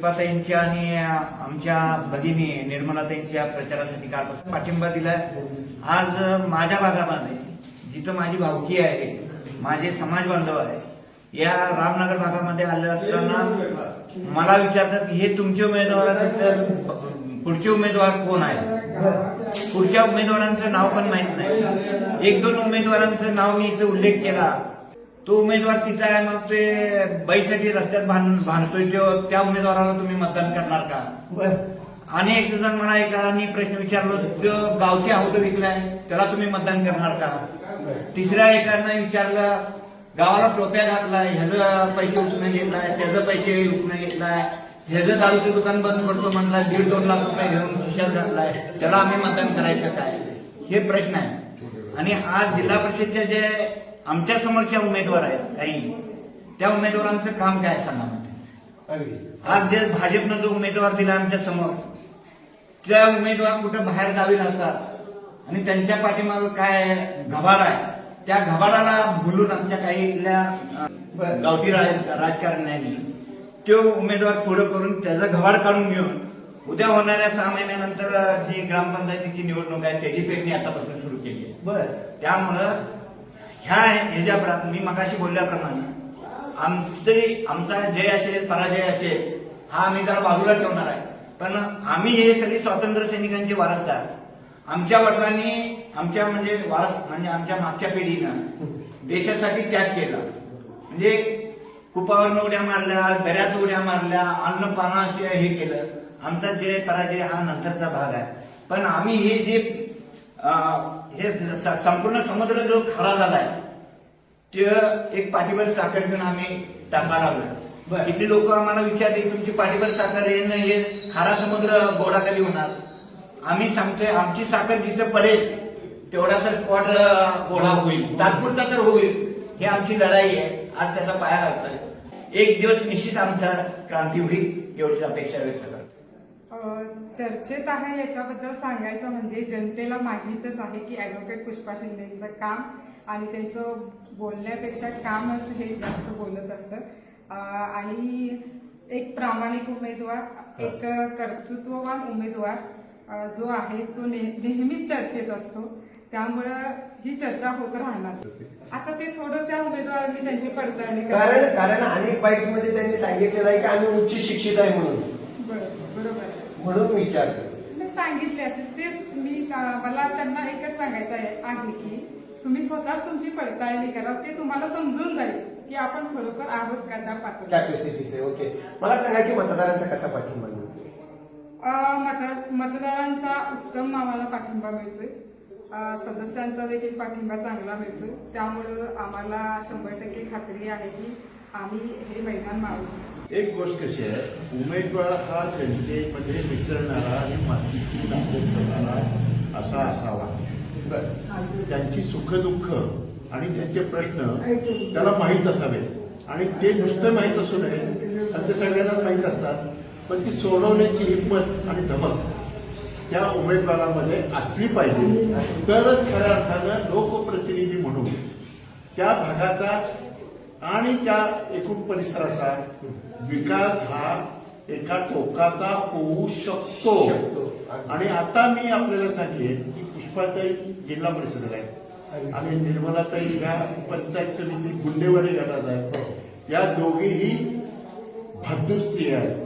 पुष्पाताईंच्या आणि आमच्या भगिनी निर्मलाताईंच्या प्रचारासाठी कालपासून पाठिंबा दिला आज माझ्या भागामध्ये जिथं माझी भावकी आहे माझे समाज बांधव आहे या रामनगर भागामध्ये आले असताना मला विचारतात की हे तुमचे उमेदवार आहेत तर पुढचे उमेदवार कोण आहे? पुढच्या उमेदवारांचं नाव पण माहीत नाही. एक दोन उमेदवारांचं नाव मी इथे उल्लेख केला. तो उमेदवार तिथं आहे मग ते बाईसाठी रस्त्यात भांड भांडतोय तो त्या उमेदवाराला तुम्ही मतदान करणार का? आणि एक जण मला एकाने प्रश्न विचारलो जो गावची आहोत विकलाय त्याला तुम्ही मतदान करणार का? तिसऱ्या एकानं विचारलं गावाला टोप्या घातलाय ह्याचं पैसे उचलून घेतलाय त्याचं पैसे उचलून घेतलाय ह्याचं दारूचं दुकान बंद पडतो म्हणला दीड दोन लाख रुपये घेऊन खिशात घातलाय त्याला आम्ही मतदान करायचं काय? हे प्रश्न आहे. आणि आज जिल्हा परिषदच्या जे आमच्या समोरच्या उमेदवार आहेत काही. त्या उमेदवारांचं काम काय सांगा मला. आज जे भाजपनं जो उमेदवार दिला आमच्यासमोर त्या उमेदवार कुठं बाहेर गावी राहतात आणि त्यांच्या पाठीमागं काय घबाड आहे. त्या घबाडाला भुलून आमच्या काही इथल्या, गावठी राज- राजकारण्यांनी तो उमेदवार पुढं करून त्याचं घबाड काढून घेऊन उद्या होणाऱ्या सहा महिन्यानंतर जी ग्रामपंचायतीची निवडणूक आहे त्याची पेरणी आतापासून सुरू केली आहे. बर. त्यामुळं ह्या ह्याच्या मी मगाशी बोलल्याप्रमाणे आमचे आमचा जय असेल पराजय असेल हा आम्ही जरा बाजूला ठेवणार आहे. पण आम्ही हे सगळे स्वातंत्र्य सैनिकांचे वारसदार. आमच्या वडिलांनी आमच्या म्हणजे वारस म्हणजे आमच्या मागच्या पिढीनं देशासाठी त्याग केला. म्हणजे कुपावर उड्या मारल्या दऱ्यात उड्या मारल्या अन्न हे केलं. आमचा जय पराजय हा नंतरचा भाग आहे. पण आम्ही हे जे हे स- संपूर्ण समुद्र जो खरा झालाय ते एक पाठीवर साखर घेऊन आम्ही टाका लागलो. बरं. इथली लोक आम्हाला विचारले तुमची पाठीवर साखर येणं हे खारा समुद्र गोडाखाली होणार. आम्ही सांगतोय आमची साखर जिथं पडेल तेवढा तर स्पॉट गोडा होईल. तात्पुरता तर होईल. ही आमची लढाई आहे. आज त्याचा पाया लागतोय. एक दिवस निश्चित आमचा क्रांती होईल एवढीच अपेक्षा व्यक्त करतो. चर्चेत आहे याच्याबद्दल सांगायचं म्हणजे जनतेला माहीतच आहे की ऍडव्होकेट पुष्पा शिंदेचं काम आणि त्यांचं बोलण्यापेक्षा कामच हे जास्त बोलत असतं. आणि एक प्रामाणिक उमेदवार एक कर्तृत्ववान उमेदवार जो आहे तो नेहमीच चर्चेत असतो. त्यामुळं ही चर्चा होत राहणार. आता ते थोडं त्या उमेदवारांनी त्यांची पडताळणी कारण. कारण अनेक बाईट्समध्ये त्यांनी सांगितलेलं आहे की आम्ही उच्च शिक्षित आहे म्हणून. बरोबर म्हणून विचारतो. मी सांगितले असेल. तेच मी मला त्यांना एकच सांगायचं आहे की तुम्ही स्वतःच तुमची पडताळणी करा ते तुम्हाला समजून जाईल की आपण खरोखर आहोत का त्या. कॅपॅसिटीचे ओके मला सांगा की मतदारांचा कसा पाठिंबा मिळतो अं, मत- मतदारांचा उत्तम आम्हाला पाठिंबा मिळतोय. सदस्यांचा देखील पाठिंबा चांगला मिळतोय. त्यामुळं आम्हाला शंभर टक्के खात्री आहे की आम्ही हे मैदान मारू एक गोष्ट कशी आहे उमेदवार हा जनतेमध्ये मिसळणारा आणि मातीशी नाते करणारा असा असावा. त्यांची सुखदुःख आणि त्यांचे प्रश्न त्याला माहीत असावेत. आणि ते नुसतं माहीत असू नये आणि ते सगळ्यांनाच माहीत असतात. पण ती सोडवण्याची हिंमत आणि धमक त्या उमेदवारामध्ये असली पाहिजे. तरच खऱ्या अर्थानं लोकप्रतिनिधी म्हणून त्या भागाचा आणि त्या एकूण परिसराचा विकास हा एका टोकाचा होऊ शकतो. आणि आता मी आपल्याला सांगेन की पुष्पाताई जिल्हा परिषदेला आहेत. आणि निर्मलाताई ह्या पंचायत समिती गुंडेवाडी गटात आहेत. या दोघेही भद्दू स्त्री आहेत.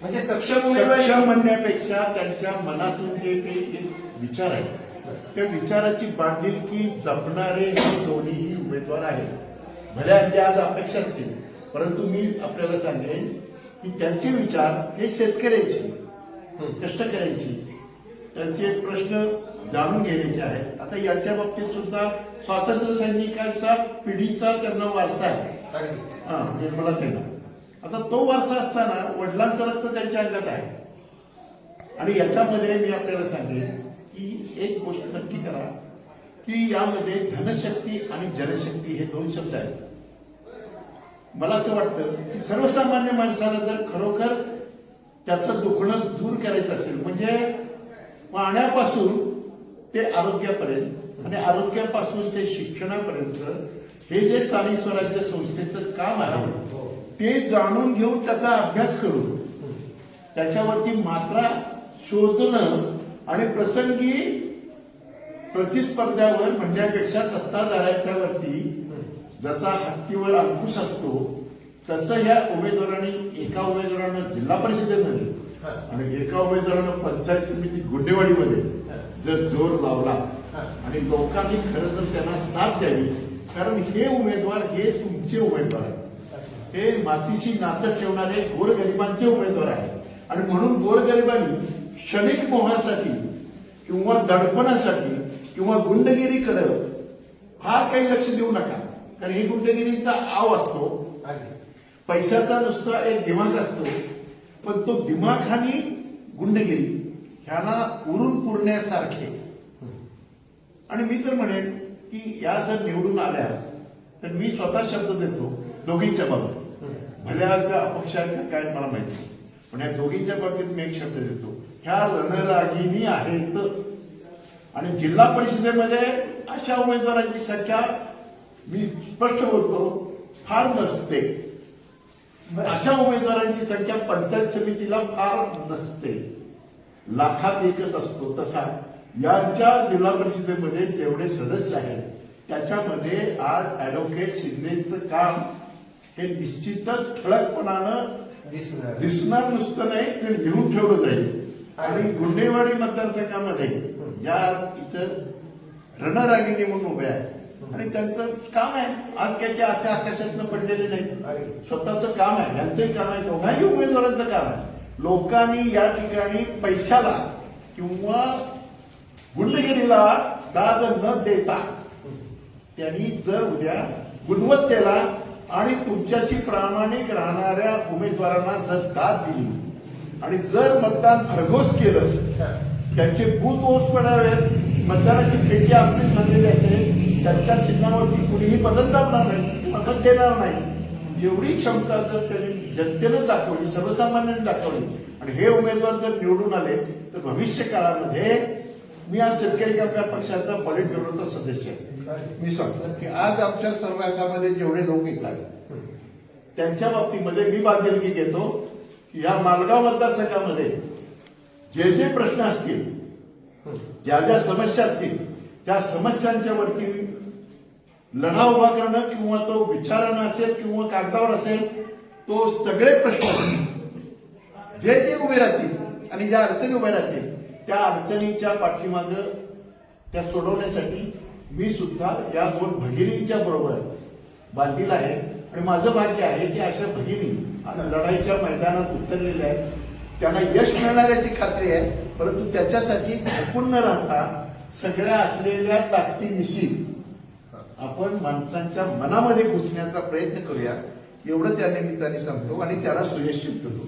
म्हणजे सक्षम सक्षम म्हणण्यापेक्षा त्यांच्या मनातून जे काही एक विचार आहे त्या विचाराची बांधिलकी जपणारे हे दोन्हीही उमेदवार आहेत. भले ते आज अपेक्षा असतील परंतु मी आपल्याला सांगेन की त्यांचे विचार हे शेतकऱ्याची कष्टकऱ्यांची त्यांचे प्रश्न जाणून घेण्याचे आहेत. आता याच्या बाबतीत सुद्धा स्वातंत्र्य सैनिकांचा पिढीचा त्यांना वारसा आहे. हा निर्मला सेना. आता तो वारसा असताना वडिलांचं रक्त त्यांच्या अंगात आहे. आणि याच्यामध्ये मी आपल्याला सांगेन की एक गोष्ट नक्की करा की यामध्ये धनशक्ती आणि जनशक्ती हे दोन शब्द आहेत. मला असं वाटतं की सर्वसामान्य माणसाला जर खरोखर त्याचं दुखणं दूर करायचं असेल म्हणजे पाण्यापासून ते आरोग्यापर्यंत आणि आरोग्यापासून ते शिक्षणापर्यंत हे जे स्थानिक स्वराज्य संस्थेचं काम आहे ते जाणून घेऊन त्याचा अभ्यास करून त्याच्यावरती मात्रा शोधणं आणि प्रसंगी प्रतिस्पर्ध्यावर म्हणण्यापेक्षा सत्ताधाऱ्याच्या वरती जसा हत्तीवर अंकुश असतो तसं ह्या उमेदवारांनी एका उमेदवारानं जिल्हा परिषदेमध्ये आणि एका उमेदवारानं पंचायत समिती गुंडेवाडीमध्ये जर जोर लावला आणि लोकांनी खरं तर त्यांना साथ द्यावी कारण हे उमेदवार हे तुमचे उमेदवार आहेत. हे मातीशी नातं ठेवणारे गोरगरिबांचे उमेदवार आहेत. आणि म्हणून गोरगरिबांनी क्षणिक मोहासाठी किंवा दडपणासाठी किंवा गुंडगिरीकडे फार काही लक्ष देऊ नका कारण ही गुंडगिरीचा आव असतो. पैशाचा नुसता एक दिमाग असतो. पण तो दिमाखानी गुंडगिरी ह्याला उरून पुरण्यासारखे. आणि मी तर म्हणेन की या जर निवडून आल्या तर मी स्वतः शब्द देतो दोघींच्या बाबतीत. भले आज त्या अपक्ष काय मला माहिती पण या दोघींच्या बाबतीत मी एक शब्द देतो. ह्या रणरागिनी आहेत. आणि जिल्हा परिषदेमध्ये अशा उमेदवारांची संख्या मी स्पष्ट बोलतो फार नसते. अशा उमेदवारांची संख्या पंचायत समितीला फार नसते. लाखात एकच असतो तसा. यांच्या जिल्हा परिषदेमध्ये जेवढे सदस्य आहेत त्याच्यामध्ये आज ऍडव्होकेट शिंदेचं काम हे निश्चितच ठळकपणानं दिसणार. दिसणार नुसतं नाही ते लिहून ठेवलं जाईल. आणि गुंडेवाडी मतदारसंघामध्ये या इथं रणरागिणी म्हणून उभे आहेत. आणि त्यांचं काम आहे. आज काही ते असे आकाशातनं पडलेले नाही स्वतःचं काम आहे. यांचंही काम आहे. दोघांही उमेदवारांचं काम आहे. लोकांनी या ठिकाणी पैशाला किंवा गुंडगिरीला दाद न देता त्यांनी जर उद्या गुणवत्तेला आणि तुमच्याशी प्रामाणिक राहणाऱ्या उमेदवारांना जर दाद दिली आणि जर मतदान भरघोस केलं त्यांचे बूथ ओस पडावेत मतदानाची पेटी आपलीच ठरलेली असेल त्यांच्या चिन्हावरती कुणीही बदल जाणार नाही मदत देणार नाही. एवढी क्षमता जर त्यांनी जनतेनं दाखवली सर्वसामान्यांनी दाखवली आणि हे उमेदवार जर निवडून आले तर भविष्य काळामध्ये मी आज शेतकरी कामगार पक्षाचा पॉलिट ब्युरोचा सदस्य आहे. मी सांगतो की आज आमच्या सर्वासामध्ये जेवढे लोक येतात त्यांच्या बाबतीमध्ये मी बांधिलकी घेतो की या मालगाव मतदारसंघामध्ये जे जे प्रश्न असतील ज्या ज्या समस्या असतील त्या समस्यांच्या वरती लढा उभा करणं किंवा तो विचारानं असेल किंवा कागदावर असेल तो सगळे प्रश्न जे जे उभे राहतील आणि ज्या अडचणी उभ्या राहतील त्या अडचणीच्या पाठीमाग त्या सोडवण्यासाठी मी सुद्धा या दोन भगिनींच्या बरोबर बांधील आहे. आणि माझं भाग्य आहे की अशा भगिनी लढाईच्या मैदानात उतरलेल्या आहेत. त्यांना यश मिळणाऱ्याची खात्री आहे. परंतु त्याच्यासाठी झोपून न राहता सगळ्या असलेल्या ताकदीनिशी आपण माणसांच्या मनामध्ये घुसण्याचा प्रयत्न करूया. एवढंच या निमित्ताने सांगतो आणि त्याला सुयश करू